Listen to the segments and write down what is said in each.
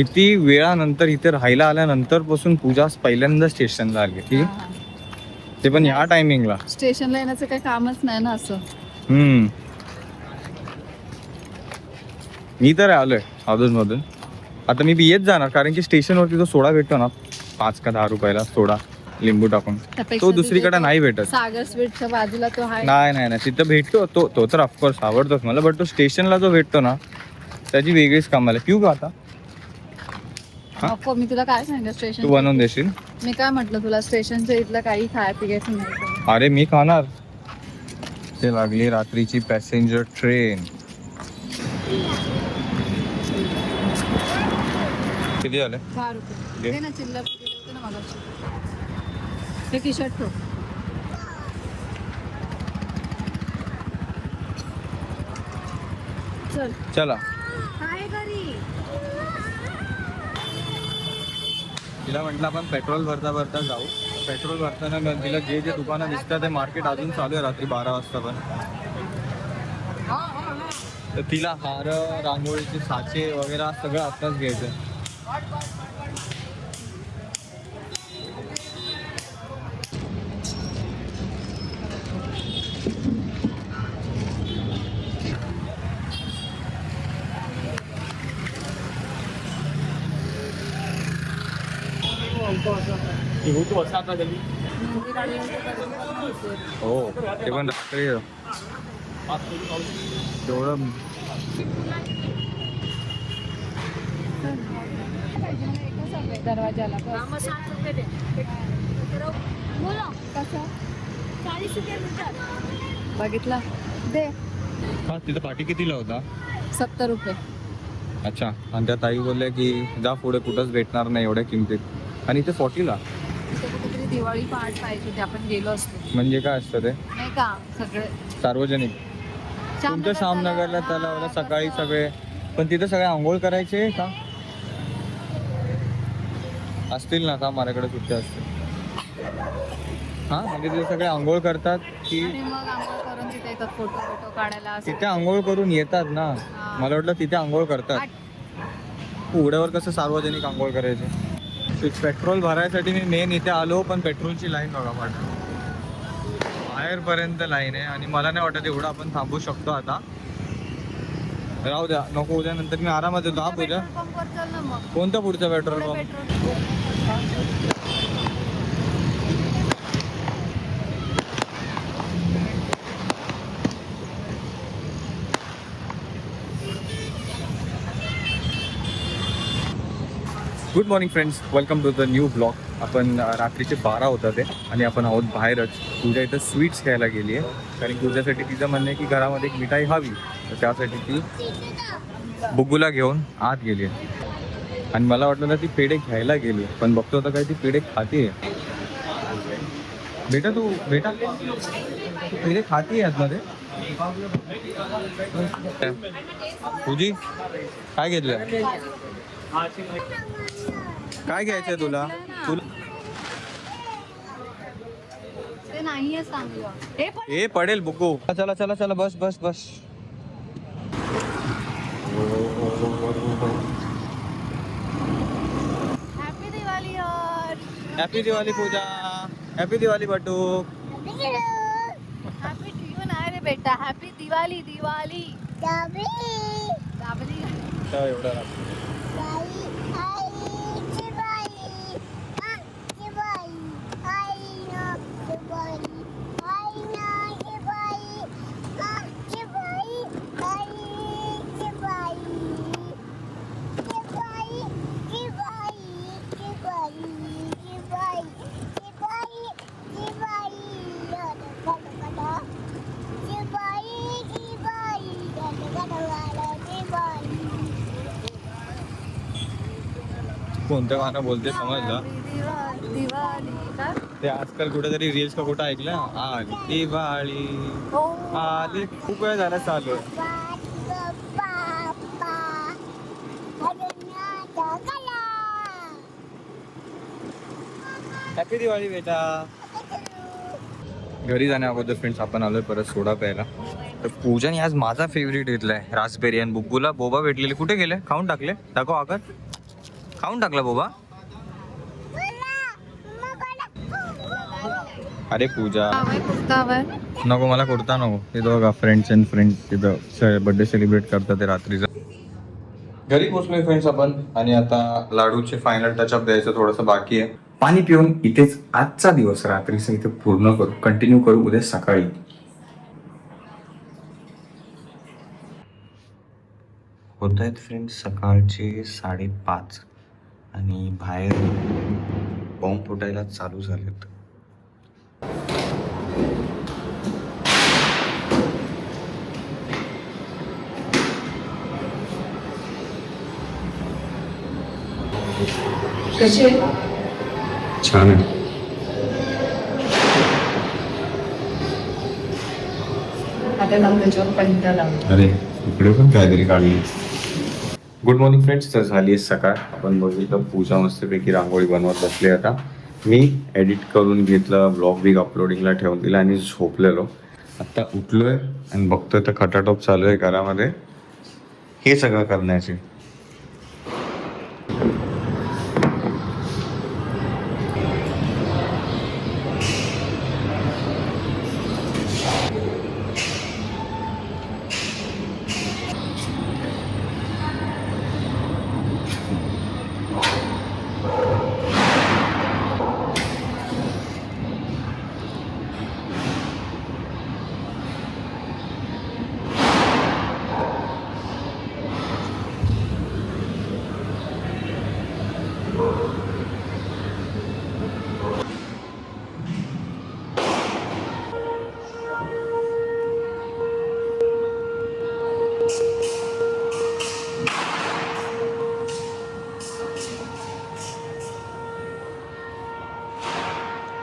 किती वेळानंतर इथे राहायला आल्यानंतरपासून पूजा पहिल्यांदा स्टेशनला आली ती ते पण ह्या टायमिंगला स्टेशनला येण्याचं काही कामच नाही ना असं. हम्म. मी तर आलोय अधून मधून आता मी बी येत जाणार कारण की स्टेशनवरती जो सोडा भेटतो ना. पाच का दहा रुपयाला सोडा लिंबू टाकून. तो दुसरीकडे नाही भेटत. सागर स्वीटच्या बाजूला तो नाही नाही नाही. तिथं भेटतो तो तो तर ऑफकोर्स आवडतोच मला बट तो स्टेशनला जो भेटतो ना त्याची वेगळीच कामाला. पिऊ का आता? हा? नको मी तुला काय सांगितलं? तू स्टेशन बनवून देशील? मी काय म्हटलं तुला? स्टेशनच्या इथलं काही खाय पिगायचं नाही. अरे मी खाणार. ते लागली रात्रीची पॅसेंजर ट्रेन किती झाले? दहा रुपये. घे. दे ना चिल्लर दिले होते ना मगाशी. हे टी शर्ट ठेव. चल. चला. काय घरी. तिला म्हटलं आपण पेट्रोल भरता भरता जाऊ. पेट्रोल भरताना तिला जे जे दुकानं दिसतात ते मार्केट अजून चालू आहे रात्री बारा वाजता पण. तर तिला हार रांगोळीचे साचे वगैरे सगळं आत्ताच घ्यायचं हो ते पण रात्री तेवढं दरवाजाला बस. कसं बघितलं? दे. हा तिथं पाठी कितीला होता? सत्तर रुपये. अच्छा. आणि त्या ताई बोलल्या की जा पुढे कुठंच भेटणार नाही एवढ्या किमतीत. आणि इथे फॉर्टीला दिवाळी पहाट पाहिजे होती आपण गेलो असतो. म्हणजे काय असतं ते? नाही का सगळे. सार्वजनिक. तुमच्या श्यामनगरला त्याला मला सकाळी सगळे पण तिथे सगळे आंघोळ करायचे का? असतील ना का माझ्याकडे सुट्ट्या असतील. हा म्हणजे तिथे सगळे आंघोळ करतात की आणि मग आंघोळ करून तिथे येतात फोटो फोटो काढायला असं. तिथे आंघोळ करून येतात ना. मला वाटलं तिथे आंघोळ करतात. उघड्यावर कसं सार्वजनिक आंघोळ करायचे? पेट्रोल भरायसाठी मी मेन इथे आलो पण पेट्रोलची लाईन बघा पाठ बाहेरपर्यंत लाईन आहे आणि मला नाही वाटत एवढं आपण थांबू शकतो आता. राहू द्या नको उद्या नंतर मी आरामात येतो. हा पूजा. कोणता पुढचा petrol pump. Good morning friends welcome to the new blog आपण रात्रीचे बारा होता ते आणि आपण आहोत बाहेरच. पूजा इथं स्वीट्स घ्यायला गेली आहे. कारण पूजासाठी तिचं म्हणणं आहे की घरामध्ये एक मिठाई हवी. तर त्यासाठी ती बुगूला घेऊन आत गेली आहे. आणि मला वाटलं ना ती पेढे घ्यायला गेली पण बघतो आता काय ती पेढे खाते बेटा तू बेटा? तू पेढे खाते आतमध्ये? तुझी काय घेतलं? काय घ्यायचंय तुला? तुला ते नाहीये चांगलं हे पण ए पडेल बुकू. चला चला चला बस बस बस. हॅपी दिवाळी यार. Happy Diwali Pooja. Happy Diwali Batu. Happy ठेवू नाही रे बेटा. हॅपी दिवाळी दिवाळी दाबली एवढं कोणतं गाणं बोलते समजलं? ते आजकाल कुठेतरी रील्स का कुठं ऐकलं? आली दिवाळी. आली. खूप वेळ झाला चालू हॅपी दिवाळी बेटा. घरी जाण्या अगोदर फ्रेंड्स आपण आलोय परत सोडा प्यायला. तर पूजन आज माझा फेवरेट घेतलाय रासबेरी आणि बुग्गूला बोबा भेटलेले. कुठे गेले? खाऊन टाकले. दाखव आगत खाऊन टाकला बाबा. अरे पूजा. नको मला कुर्ता नको. ते बघा फ्रेंड्स अँड फ्रेंड्स तिथं बर्थडे सेलिब्रेट करतात ते रात्रीचं. घरी पोचलोय फ्रेंड्स आपण आणि आता लाडूचे फायनल टचअप द्यायचं थोडंसं बाकी आहे. पाणी पिऊन इथेच आजचा दिवस रात्रीचं इथे पूर्ण करू कंटिन्यू करू उद्या सकाळी. होत आहेत फ्रेंड्स सकाळचे साडेपाच. आणि बाहेर बॉम्ब फुटायला चालू झालेत. कसे? छान आहे. आता त्याच्यावर अरे इकडे पण काहीतरी काढली गुड मॉर्निंग फ्रेंड्स तर झाली आहे सकाळ. आपण बघितलं पूजा मस्तपैकी रांगोळी बनवत बसली आता. मी एडिट करून घेतलं ब्लॉग बिग अपलोडिंगला ठेवून दिला आणि झोपलेलो. आत्ता उठलो आहे आणि बघतोय तर खटाटोप चालू आहे घरामध्ये. हे सगळं करण्याचे.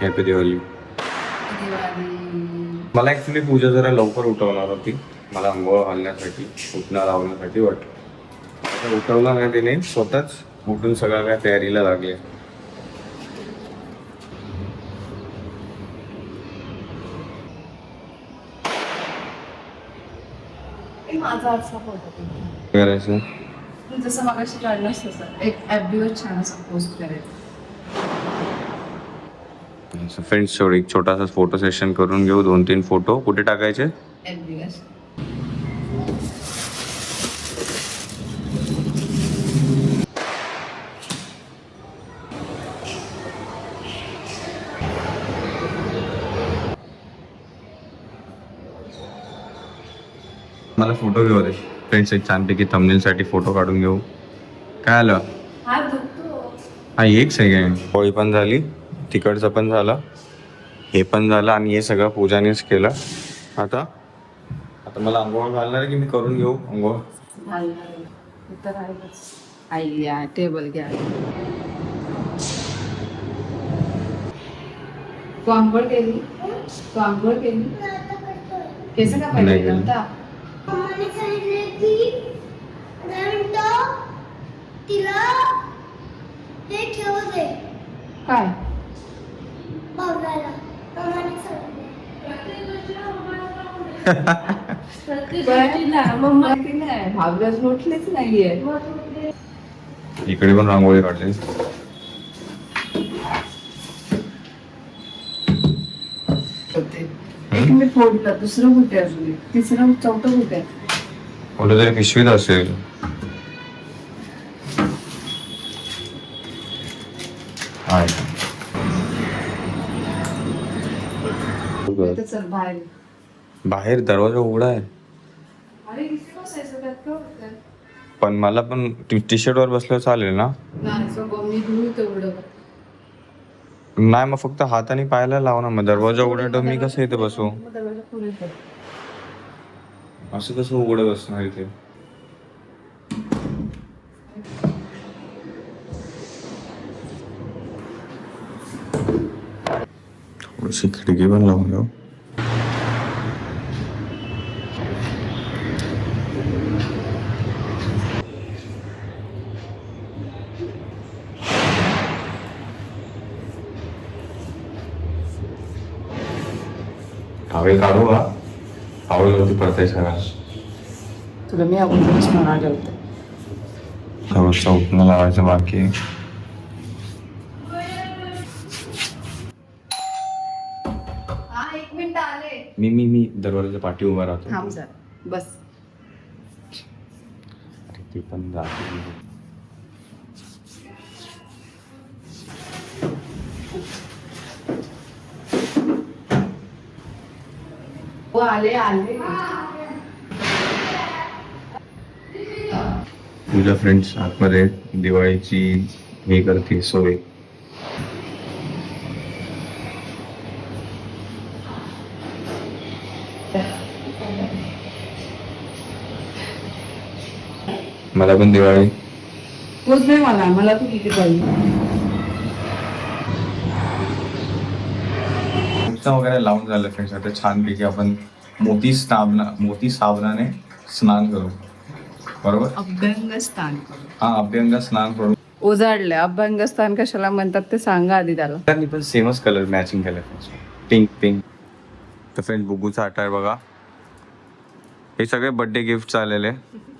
हॅपी दिवाळी मला ॲक्च्युली पूजा जरा लवकर उठवणार होती. मला आंघोळ घालण्यासाठी उठणं लावण्यासाठी वाट आता उठवलं नाही तिने स्वतःच उठून सगळ्या काय तयारीला लागले. माझा असा फोटो करायचं? जसं मगाशी काढलं तसं एक FB वर छान असं पोस्ट करायचं. फ्रेंड्स सोड एक छोटासा फोटो सेशन करून घेऊ. दोन तीन फोटो कुठे टाकायचे? मला फोटो घेऊ दे फ्रेंड्स एक छानपैकी साठी फोटो काढून घेऊ. काय आलं? हा एक सेकंड पोळी पण झाली. तिकडचं पण झालं. हे पण झालं आणि हे सगळं पूजानेच केलं. आता? आता मला आंघोळ घालणार आहे की मी करून घेऊ आई या टेबल घ्या. तू आंघोळ केली? तू आंघोळ केली? केस का पाहिजे. नव्हता? काय? हे नाहीये. इकडे पण रांगोळी काढली. एक मी फोडलं दुसरं कुठे अजून तिसरं चौथं कुठे कुठे तरी पिशवीत असेल आहे. इथे चल बाहेर बाहेर दरवाजा उघडा आहे. अरे इथे बसायचं त्यात काय होतं पण मला पण टी शर्ट वर बसलं चालेल ना? नाही सगळं मी धुळ तेवढं नाही मग फक्त हाताने पाहायला लाव ना मग दरवाजा उघडा मी कसं इथे बसू? मग दरवाजा. असं कसं उघडत बसणार इथे? थोडीशी खिडकी पण लावून घेऊ हवे काढू का हवे होती परतायच्या तुला मी अगोदरच म्हणाले होते. थोडंसं उठणं लावायचं बाकी. मी मी मी दरवाजाच्या पाठी उभा राहतो. थांब बस. अरे ती पण जाते. हो आले आले. तुझ्या फ्रेंड्स आतमध्ये दिवाळीची हे करते सोय. मला पण दिवाळी. तोच नाही मला मला तू किती पाहिजे? वगैरे लावून झालं फ्रेंड्स आता छानपैकी आपण मोती साबणा मोती साबणाने स्नान करू. बरोबर? अभ्यंग स्थान हा अभ्यंग स्नान करू. उजाडले अभ्यंग स्थान कशाला म्हणतात ते सांगा आधी त्याला. त्यांनी पण सेमच कलर मॅचिंग केलं पिंक पिंक तर फ्रेंड बुगूचा अटायर बघा. हे सगळे बर्थडे गिफ्ट आलेले.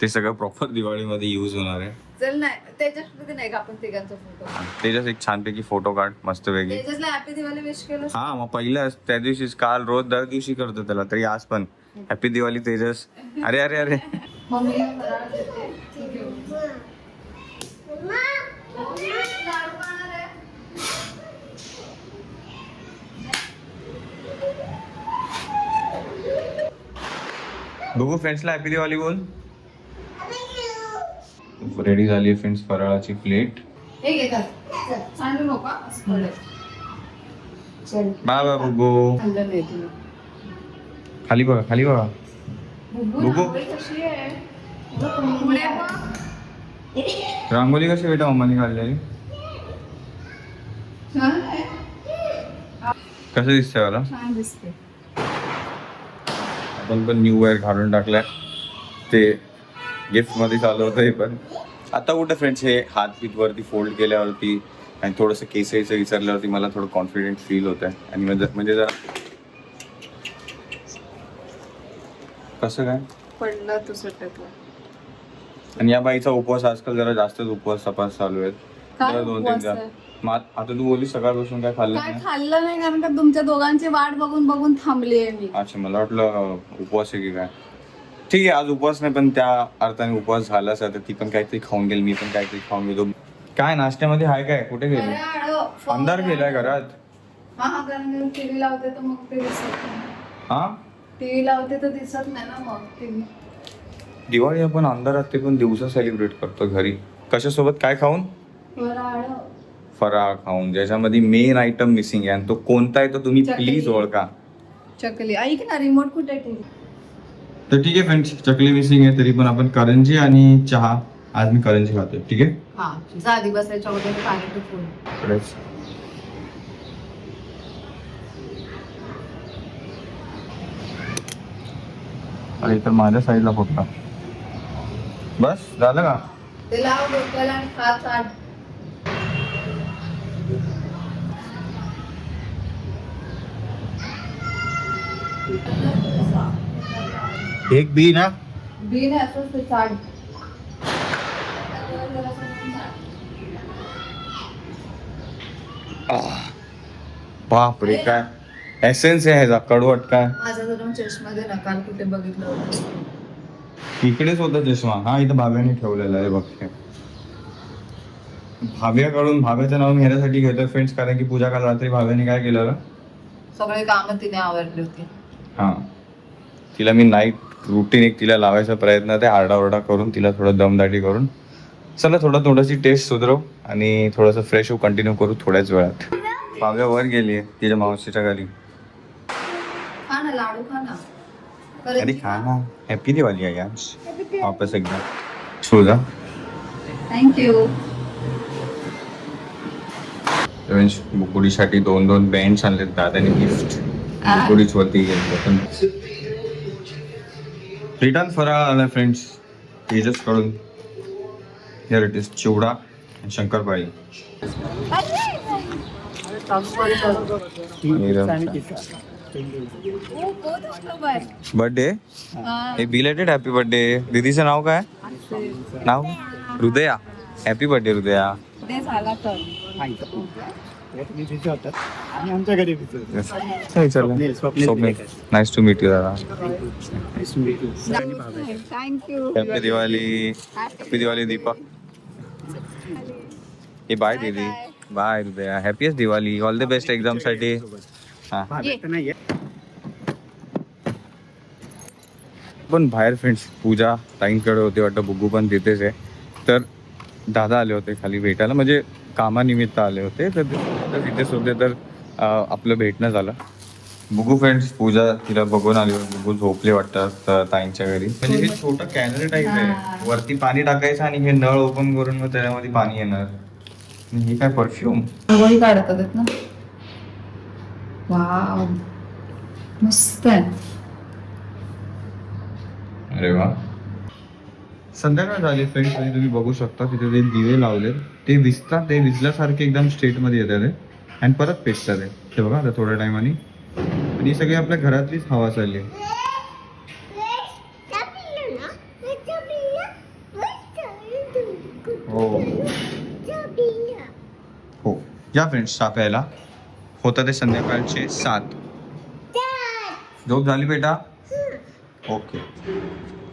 ते सगळं प्रॉपर दिवाळीमध्ये यूज होणार आहे. चल नाही त्याच्यामध्ये नाही का आपण तिघांचा फोटो त्याच्यात एक छानपैकी फोटो काढ मस्त वेगळी त्याच्यातला हॅपी दिवाळी विश केलं हा मग पहिलंच त्या दिवशीच काल रोज दर दिवशी करतो त्याला तरी आज पण. हॅपी दिवाळी तेजस. अरे अरे अरे. मम्मीला बघू फ्रेंड्सला हॅपी दिवाळी बोल. रेडी झाली फ्रेंड्स फराळाची प्लेट हे घेतात सांडू नका बुगू. खाली बघा खाली बघा. बघ. रांगोली कशी बेटा मम्माने काढलेली? छान आहे. कसं दिसतंय मला? आपण पण न्यू वेअर घालून टाकलाय. ते गिफ्टमध्ये चालू होतं हे पण. आता कुठे फ्रेंड्स हे हात बीत वरती फोल्ड केल्यावरती आणि थोडंसं केसायचं विचारल्यावरती मला थोडं कॉन्फिडेंट फील होत आहे आणि म्हणजे म्हणजे जरा कसं काय? पडला तो सटकला आणि या बाईचा उपवास आजकाल जरा जास्तच उपवास तपास चालू आहेत. जरा दोन तीन उपवास. आहे? मग आत- आता तू बोलली सकाळपासून काय खाल्लं काय नाही. खाल्लं नाही कारण का तुमच्या दोघांची वाट बघून बघून थांबली आहे मी. अच्छा मला वाटलं उपवास आहे की काय? ठीक आहे आज उपवास नाही पण त्या अर्थाने उपवास झालाच आहे तर ती पण काहीतरी खाऊन गेली मी पण काहीतरी खाऊन गेलो. काय नाश्त्यामध्ये हाय काय? कुठे गेली? अंधार. गेलाय घरात. हा हा कारण टीव्ही लावते तर मग ते दिसत नाही. हा? टीव्ही लावते तर दिसत नाही ना मग टीव्ही. दिवाळी आपण अंधारात ते पण दिवसा सेलिब्रेट करतो घरी. कशासोबत? काय खाऊन? वराळ फराळ खाऊन ज्याच्यामध्ये मेन आयटम मिसिंग आहे. आणि तो कोणता आहे तो तुम्ही चकली. प्लीज ओळखा. चकली. ऐक ना रिमोट कुठे टीव्ही तर ठीक आहे फ्रेंड्स चकली मिसिंग आहे तरी पण आपण करंजी आणि चहा आज मी करंजी खातोय. ठीक आहे? हा जा आधी बसायच्या वगैरे पाणी टुकून इकडेच. अरे तर माझ्या साईडला फक्त बस झालं का? ते लाव डोक्याला आणि. एक बी ना? बी नाही असंच ते चाट बाप रे काय एसेन्स आहे ह्याचा कडवट काय? माझा जरा चष्मा दे ना काल कुठे बघितलं होतं? इकडेच होता चष्मा. हा इथं भाव्याने ठेवलेला आहे बघते भाव्याकडून भाव्याचं नाव ह्याच्यासाठी घेतोय फ्रेंड्स कारण की पूजा काल रात्री भाव्याने काय केलेलं? सगळे कामं तिने आवरली होती. हा. तिला मी नाईट रुटीन एक तिला लावायचा प्रयत्न ते आरडाओरडा करून तिला थोडं दमदाटी करून चला थोडं थोडीशी टेस्ट सुधरव आणि थोडंसं फ्रेश होऊ कंटिन्यू करू थोड्याच वेळात. भाव्या वर गेली आहे तिच्या मावशीच्या घरी अरे खा ना. हॅपी दिवाळी आहे आज. वापस एकदा. शोजा थँक्यू बुकुडीसाठी दोन दोन बँड्स आणलेत. दादाने गिफ्ट बुकुडीच वरती गेले पण रिटर्न फराळ आला फ्रेंड्स तेजसकडून हिअर इट इज चिवडा आणि शंकरपाळी बर्थडे हे बिलेटेड हॅपी बर्थडे दीदीचं नाव काय नाव? हृदया हॅपी बर्थडे हृदया आणि आमच्या घरी. नाईस टू मीट यू दादा. Nice to meet you. आणि Bhave. Happy Diwali happy Diwali Deepak bye दीदी bye Hridaya happiest Diwali all the best exam साठी हा पण बाहेर फ्रेंड्स पूजा ताईंकडे होते वाटतं बुग्गू पण तिथेच आहे. तर दादा आले होते खाली भेटायला. म्हणजे कामानिमित्त आले होते तर तिथेच होते तर आपलं भेटणं झालं. बुगू फ्रेंड्स पूजा तिला बघून आली होती. बुगू झोपले वाटतं त- ताईंच्या घरी. म्हणजे हे छोटं कॅनरी टाईप आहे. वरती पाणी टाकायचं आणि हे नळ ओपन करून मग त्याच्यामध्ये पाणी येणार. आणि हे काय परफ्यूम रांगोळी काढत आहेत ना? वाव. मस्त आहे. अरे वा. संध्याकाळ झाली फ्रेंड्स आणि तुम्ही बघू शकता तिथे ते दिवे लावले ते विजतात ते विजल्यासारखे एकदम स्टेटमध्ये येतात आणि परत पेटतात ते ते बघा आता थोड्या टायमाने आणि. ही सगळी आपल्या घरातलीच हवा चालली आहे. हो. हो. या फ्रेंड्स चहा प्यायला. होतं ते संध्याकाळचे सात. झोप झाली बेटा? ओके.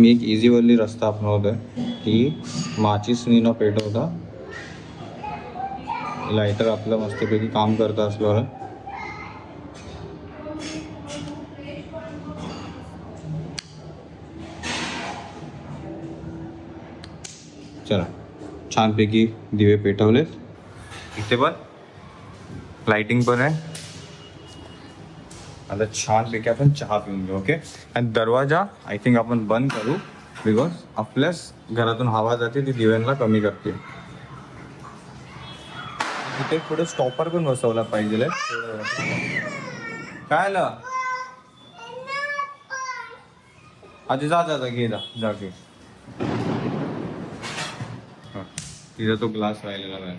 मी एक इझीवरली रस्ता आपणवतोय की माचीसनी न पेटवता. लायटर आपलं मस्तपैकी काम करत असल्यावर. चला छानपैकी दिवे पेटवलेत. इथे पण लाइटिंग पण आहे. आता छानपैकी आपण चहा पिऊन घेऊ ओके आणि दरवाजा आय थिंक आपण बंद करू बिकॉज आपल्याच घरातून हवा जाते ती दिव्यांना कमी करते तिथे पुढे स्टॉपर पण बसवला पाहिजे काय आलं आधी जा जा घे जा जा घे. तिचा तो ग्लास राहिलेला नाही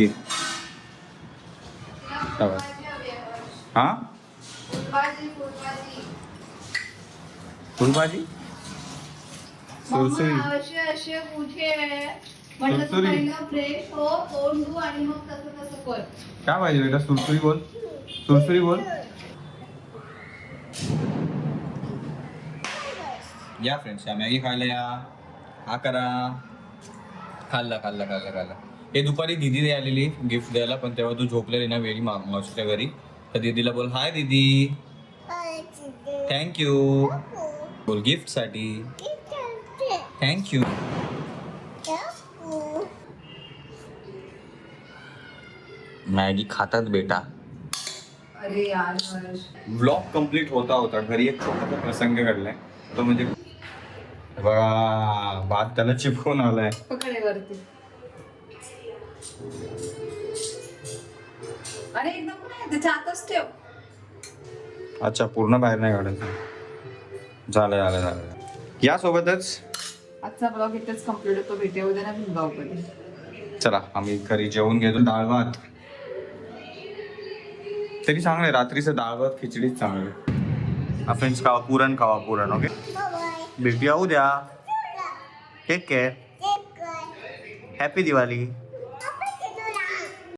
ये. हा? फुलभाजी सुरसुरी. असे असे कुठे म्हटलं तू सुरसुरी. पहिलं फ्रेश हो तोंड धु आणि मग तसं तसं कर काय पाहिजे बेटा? सुरसुरी बोल. सुरसुरी बोल. या फ्रेंड्स या मॅगी खायला या. हा करा. खाल्ला खाल्ला खाल्ला खाल्ला. हे दुपारी दिदी आलेली गिफ्ट द्यायला पण तेव्हा तू झोपलेली ना वेळी मा- मावशीच्या घरी. तर दीदीला बोल. हाय दीदी. थँक्यू बोल गिफ्टसाठी. थँक्यू मॅगी खातात बेटा. अरे यार. ब्लॉग कंप्लीट होता होता. घरी एक छोटासा प्रसंग घडलाय. तो म्हणजे बघा भात त्याला चिपकून आलाय. पकडे वरती. अरे एकदम त्याच्या आतच ठेव. अच्छा पूर्ण बाहेर नाही काढायचं झालं झालं झालं यासोबतच आजचा ब्लॉग इथेच कंप्लीट होतो. भेटे उद्या ना मध्ये चला आम्ही घरी जेवून घेतो. डाळ भात. तरी चांगलं आहे. रात्रीचं डाळ भात खिचडीच चांगलं फ्रेंड्स खावा. पुरण खावा पुरण ओके भेटूया उद्या. Take care happy Diwali